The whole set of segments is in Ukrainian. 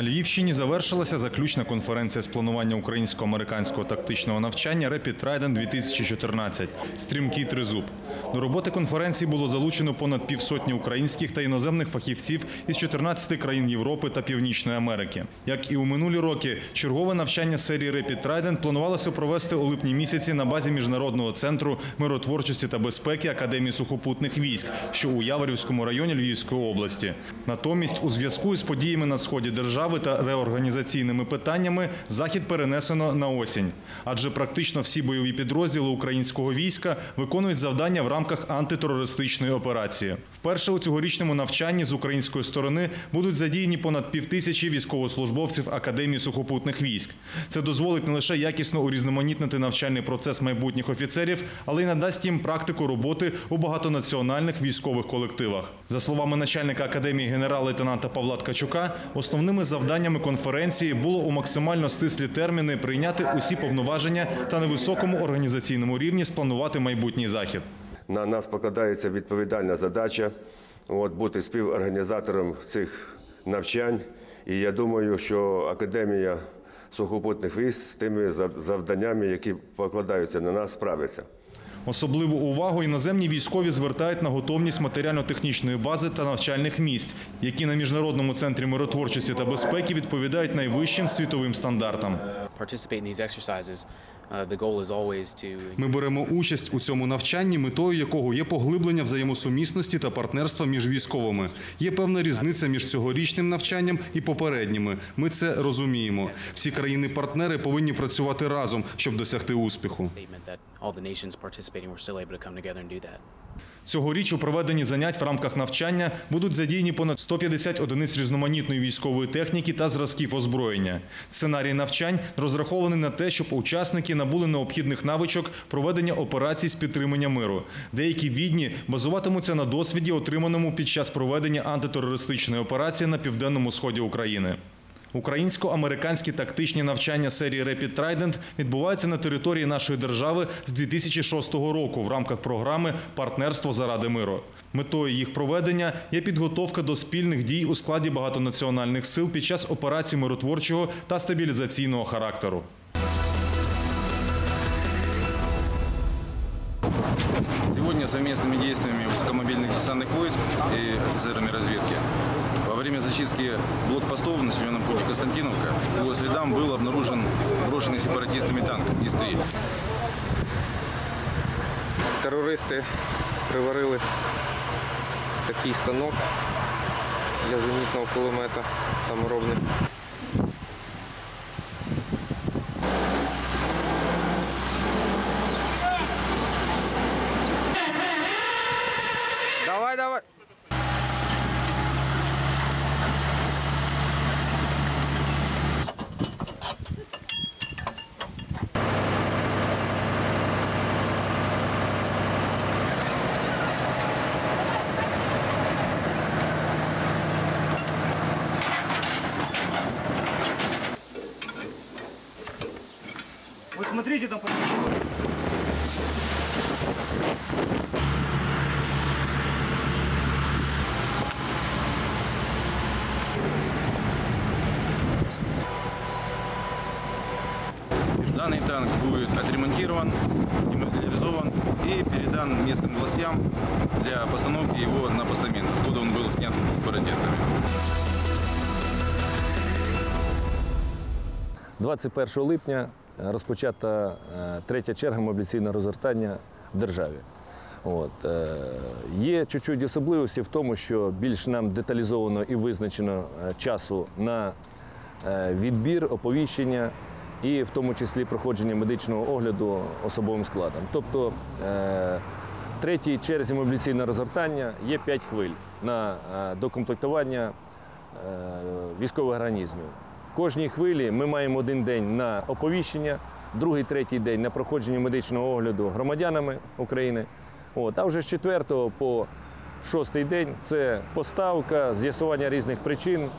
На Львівщині завершилася заключна конференція з планування українсько-американського тактичного навчання Rapid Trident 2014 Стрімкий тризуб. До роботи конференції було залучено понад півсотні українських та іноземних фахівців із 14 країн Європи та Північної Америки. Як і у минулі роки, чергове навчання серії Rapid Trident планувалося провести у липні місяці на базі міжнародного центру миротворчості та безпеки Академії сухопутних військ, що у Яворівському районі Львівської області. Натомість, у зв'язку із подіями на сході держави та реорганізаційними питаннями, захід перенесено на осінь, адже практично всі бойові підрозділи українського війська виконують завдання в рамках антитерористичної операції. Вперше у цьогорічному навчанні з української сторони будуть задіяні понад півтисячі військовослужбовців Академії сухопутних військ. Це дозволить не лише якісно урізноманітнити навчальний процес майбутніх офіцерів, але й надасть їм практику роботи у багатонаціональних військових колективах. За словами начальника академії генерал-лейтенанта Павла Ткачука, основними завданнями конференції було у максимально стислі терміни прийняти усі повноваження та на високому організаційному рівні спланувати майбутній захід. На нас покладається відповідальна задача от, бути співорганізатором цих навчань. І я думаю, що Академія сухопутних військ з тими зав- завданнями, які покладаються на нас, справиться. Особливу увагу іноземні військові звертають на готовність матеріально-технічної бази та навчальних місць, які на міжнародному центрі миротворчості та безпеки відповідають найвищим світовим стандартам. Participate in these exercises, uh, Ми беремо участь у цьому навчанні, метою якого є поглиблення взаємосумісності та партнерства між військовими. Є певна різниця між цьогорічним навчанням і попередніми. Ми це розуміємо. Всі країни-партнери повинні працювати разом, щоб досягти успіху. Цьогоріч у проведенні занять в рамках навчання будуть задіяні понад 150 одиниць різноманітної військової техніки та зразків озброєння. Сценарій навчань розрахований на те, щоб учасники набули необхідних навичок проведення операцій з підтримання миру. Деякі відні базуватимуться на досвіді, отриманому під час проведення антитерористичної операції на південному сході України. Українсько-американські тактичні навчання серії Rapid Trident відбуваються на території нашої держави з 2006 року в рамках програми Партнерство заради миру. Метою їх проведення є підготовка до спільних дій у складі багатонаціональних сил під час операцій миротворчого та стабілізаційного характеру. Сегодня совместными действиями высокомобильных десантных войск и офицерами разведки во Время зачистки блокпостов в населенном пункте Константиновка по следам был обнаружен брошенный сепаратистами танк ИС-3. Терористи приварили такий станок для зенітного кулемета саморобний. Вот смотрите там. Данный танк будет отремонтирован, демобилизован и передан местным властям для постановки его на постамент, откуда он был снят сепаратистами. 21 липня розпочата е, третя черга мобіляційного розгортання в державі. От, е, є чуть-чуть особливості в тому, що більш нам деталізовано і визначено е, часу на відбір, оповіщення і в тому числі проходження медичного огляду особовим складом. Тобто в третій черзі мобіляційного розгортання є 5 хвиль на докомплектування військових організмів. Кожній хвилі ми маємо один день на оповіщення, другий, третій день на проходження медичного огляду громадянами України. От, а вже з четвертого по шостий день це поставка, з'ясування різних причин,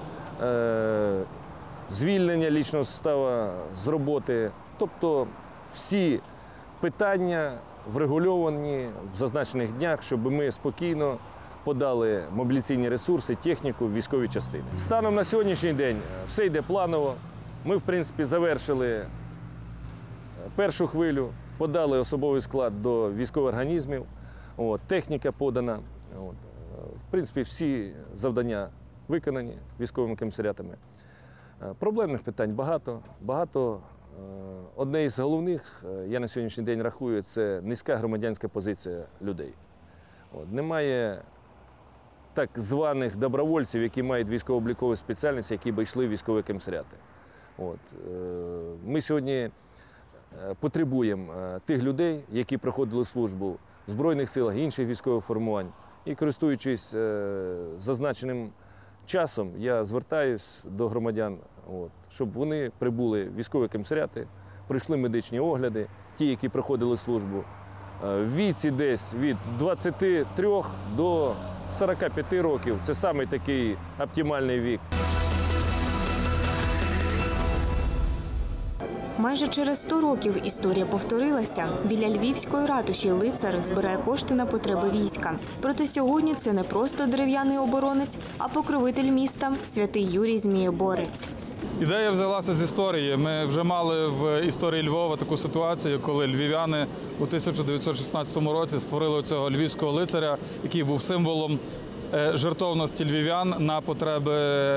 е, звільнення лічного составу з роботи. Тобто всі питання врегульовані в зазначених днях, щоб ми спокійно подали мобіляційні ресурси, техніку в військові частини. Станом на сьогоднішній день е, все йде планово. Ми, в принципі, завершили е, першу хвилю, подали особовий склад до військових організмів. От, техніка подана. От, е, в принципі, всі завдання виконані військовими комісаріатами. Проблемних питань багато. Багато. Одне із головних, я на сьогоднішній день рахую, це низька громадянська позиція людей. От, немає так званих добровольців, які мають військово-облікову спеціальність, які би йшли в військові комісаріати. От, е, ми сьогодні е, потребуємо е, тих людей, які проходили службу в Збройних силах, інших військових формувань. І користуючись зазначеним часом, я звертаюсь до громадян, от, щоб вони прибули в військові комісаріати, пройшли медичні огляди, ті, які проходили службу. В віці десь від 23 до 45 років це саме такий оптимальний вік. Майже через 100 років історія повторилася. Біля львівської ратуші лицар збирає кошти на потреби війська. Проте сьогодні це не просто дерев'яний оборонець, а покровитель міста святий Юрій Змієборець. Ідея взялася з історії. Ми вже мали в історії Львова таку ситуацію, коли львів'яни у 1916 році створили цього львівського лицаря, який був символом е, жертовності львів'ян на потреби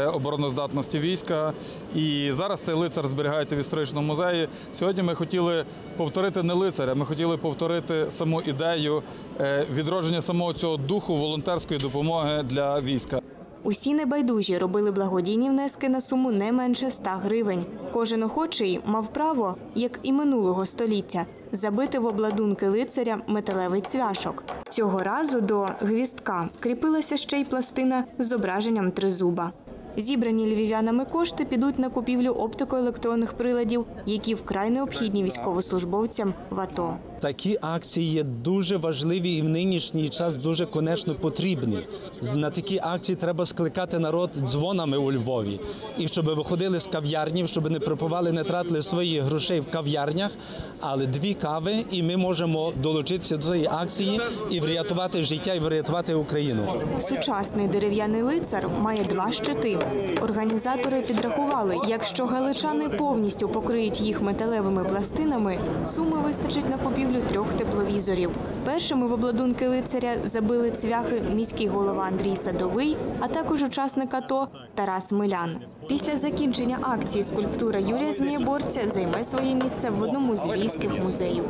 обороноздатності війська. І зараз цей лицар зберігається в історичному музеї. Сьогодні ми хотіли повторити не лицаря, ми хотіли повторити саму ідею е, відродження самого цього духу волонтерської допомоги для війська. Усі небайдужі робили благодійні внески на суму не менше 100 гривень. Кожен охочий мав право, як і минулого століття, забити в обладунки лицаря металевий цвяшок. Цього разу до гвістка кріпилася ще й пластина з зображенням тризуба. Зібрані львів'янами кошти підуть на купівлю оптико-електронних приладів, які вкрай необхідні військовослужбовцям в АТО. Такі акції є дуже важливі і в нинішній час дуже конечно потрібні. На такі акції треба скликати народ дзвонами у Львові. І щоб виходили з кав'ярні, щоб не пропивали, не тратили свої грошей в кав'ярнях, але дві кави, і ми можемо долучитися до цієї акції і врятувати життя, і врятувати Україну. Сучасний дерев'яний лицар має два щити. Організатори підрахували, якщо галичани повністю покриють їх металевими пластинами, суми вистачить на купівлю трьох тепловізорів. Першими в обладунки лицаря забили цвяхи міський голова Андрій Садовий, а також учасник АТО Тарас Милян. Після закінчення акції скульптура Юрія Змієборця займе своє місце в одному з львівських музеїв.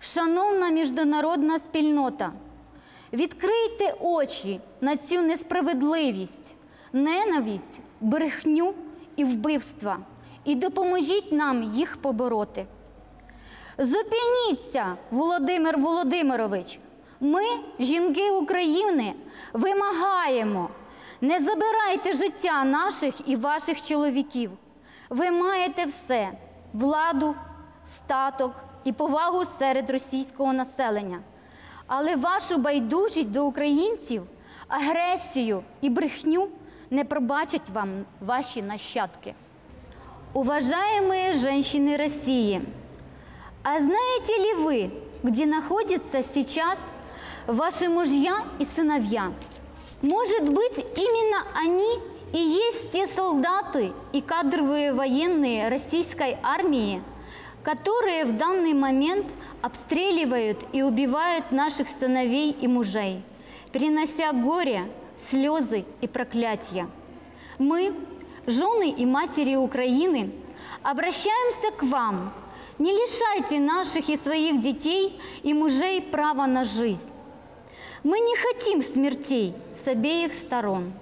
Шановна міжнародна спільнота, відкрийте очі на цю несправедливість, ненависть, брехню і вбивства і допоможіть нам їх побороти. Зупиніться, Володимир Володимирович. Ми, жінки України, вимагаємо. Не забирайте життя наших і ваших чоловіків. Ви маєте все владу, статок і повагу серед російського населення. Але вашу байдужість до українців, агресію і брехню не пробачать вам ваші нащадки. Уважаемые женщины России, а знаете ли вы, где находятся сейчас ваши мужья и сыновья? Может быть, именно они и есть те солдаты и кадровые военные российской армии, которые в данный момент обстреливают и убивают наших сыновей и мужей, перенося горе, слезы и проклятия. Мы, жены и матери Украины, обращаемся к вам. Не лишайте наших и своих детей и мужей права на жизнь. Мы не хотим смертей с обеих сторон.